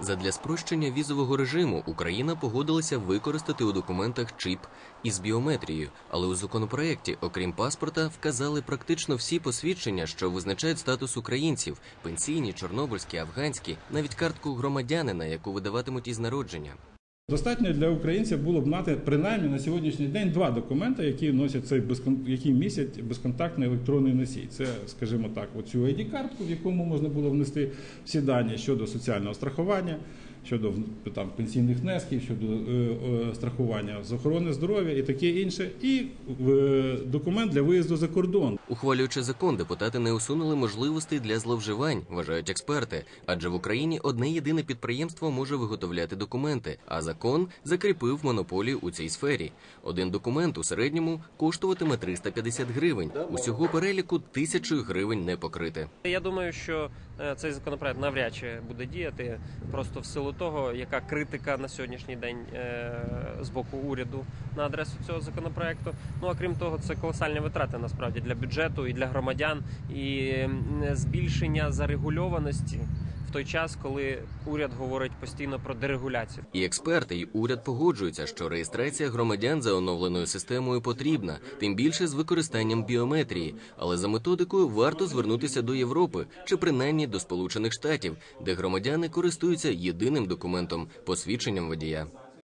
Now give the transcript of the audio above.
Задля спрощення візового режиму Україна погодилася використати у документах чіп із біометрією, але у законопроєкті, окрім паспорта, вказали практично всі посвідчення, що визначають статус українців: пенсійні, чорнобильські, афганські, навіть картку громадянина, яку видаватимуть із народження. Достатньо для українців було б мати принаймні на сьогоднішній день два документи, які носять цей безкон... які містять безконтактний електронний носій. Це, скажімо так, оцю id картку в якому можна було внести всі дані щодо соціального страхування, щодо там пенсійних внесків, щодо е, е, страхування з охорони здоров'я і таке інше, і е, документ для виїзду за кордон. Ухвалюючи закон, депутати не усунули можливостей для зловживань, вважають експерти. Адже в Україні одне єдине підприємство може виготовляти документи, а закон закріпив монополію у цій сфері. Один документ у середньому коштуватиме 350 гривень. Усього переліку тисячі гривень не покрити. Я думаю, що е, цей законопроект навряд чи буде діяти просто в силу того, яка критика на сьогоднішній день е, з боку уряду на адресу цього законопроекту. Ну а крім того, це колосальні витрати насправді для бюджету і для громадян, і збільшення зарегульованості в той час, коли уряд говорить постійно про дерегуляцію. І експерти, і уряд погоджуються, що реєстрація громадян за оновленою системою потрібна, тим більше з використанням біометрії. Але за методикою варто звернутися до Європи чи принаймні до Сполучених Штатів, де громадяни користуються єдиним документом посвідченням водія.